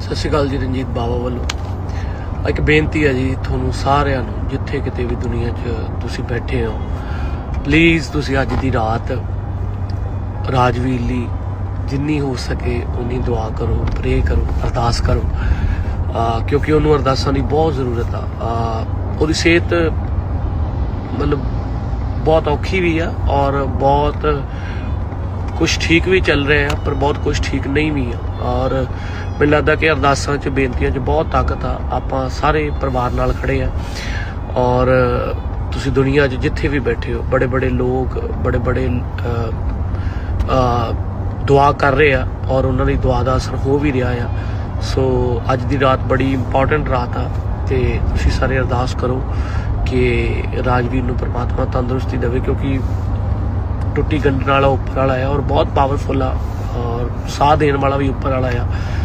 ਸਤਿ ਸ਼੍ਰੀ ਅਕਾਲ ਜੀ, ਰਣਜੀਤ ਬਾਵਾ ਵੱਲੋਂ। ਇੱਕ ਬੇਨਤੀ ਹੈ ਜੀ ਤੁਹਾਨੂੰ ਸਾਰਿਆਂ ਨੂੰ, ਜਿੱਥੇ ਕਿਤੇ ਵੀ ਦੁਨੀਆ 'ਚ ਤੁਸੀਂ ਬੈਠੇ ਹੋ ਪਲੀਜ਼ ਤੁਸੀਂ ਅੱਜ ਦੀ ਰਾਤ ਰਾਜਵੀਰ ਲਈ ਜਿੰਨੀ ਹੋ ਸਕੇ ਉਨੀ ਦੁਆ ਕਰੋ ਪ੍ਰੇ ਕਰੋ, ਅਰਦਾਸ ਕਰੋ। ਕਿਉਂਕਿ ਉਹਨੂੰ ਅਰਦਾਸਾਂ ਦੀ ਬਹੁਤ ਜ਼ਰੂਰਤ ਆ। ਉਹਦੀ ਸਿਹਤ ਮਤਲਬ ਬਹੁਤ ਔਖੀ ਵੀ ਆ ਔਰ ਬਹੁਤ ਕੁਝ ਠੀਕ ਵੀ ਚੱਲ ਰਿਹਾ ਆ ਪਰ ਬਹੁਤ ਕੁਝ ਠੀਕ ਨਹੀਂ ਵੀ ਆ। ਔਰ ਮੈਨੂੰ ਲੱਗਦਾ ਕਿ ਅਰਦਾਸਾਂ 'ਚ, ਬੇਨਤੀਆਂ 'ਚ ਬਹੁਤ ਤਾਕਤ ਆ। ਆਪਾਂ ਸਾਰੇ ਪਰਿਵਾਰ ਨਾਲ ਖੜੇ ਆ। ਔਰ ਤੁਸੀਂ ਦੁਨੀਆ 'ਚ ਜਿੱਥੇ ਵੀ ਬੈਠੇ ਹੋ ਬੜੇ ਬੜੇ ਲੋਕ ਬੜੇ ਬੜੇ ਦੁਆ ਕਰ ਰਹੇ ਆ ਔਰ ਉਹਨਾਂ ਦੀ ਦੁਆ ਦਾ ਅਸਰ ਹੋ ਵੀ ਰਿਹਾ ਆ। ਸੋ ਅੱਜ ਦੀ ਰਾਤ ਬੜੀ ਇੰਪੋਰਟੈਂਟ ਰਾਤ ਆ ਤੇ ਤੁਸੀਂ ਸਾਰੇ ਅਰਦਾਸ ਕਰੋ ਕਿ ਰਾਜਵੀਰ ਨੂੰ ਪ੍ਰਮਾਤਮਾ ਤੰਦਰੁਸਤੀ ਦੇਵੇ, ਕਿਉਂਕਿ ਟੁੱਟੀ ਗੰਢਣ ਵਾਲਾ ਉੱਪਰ ਵਾਲਾ ਆ ਔਰ ਬਹੁਤ ਪਾਵਰਫੁਲ ਆ, ਔਰ ਸਾਹ ਦੇਣ ਵਾਲਾ ਵੀ ਉੱਪਰ ਵਾਲਾ ਆ।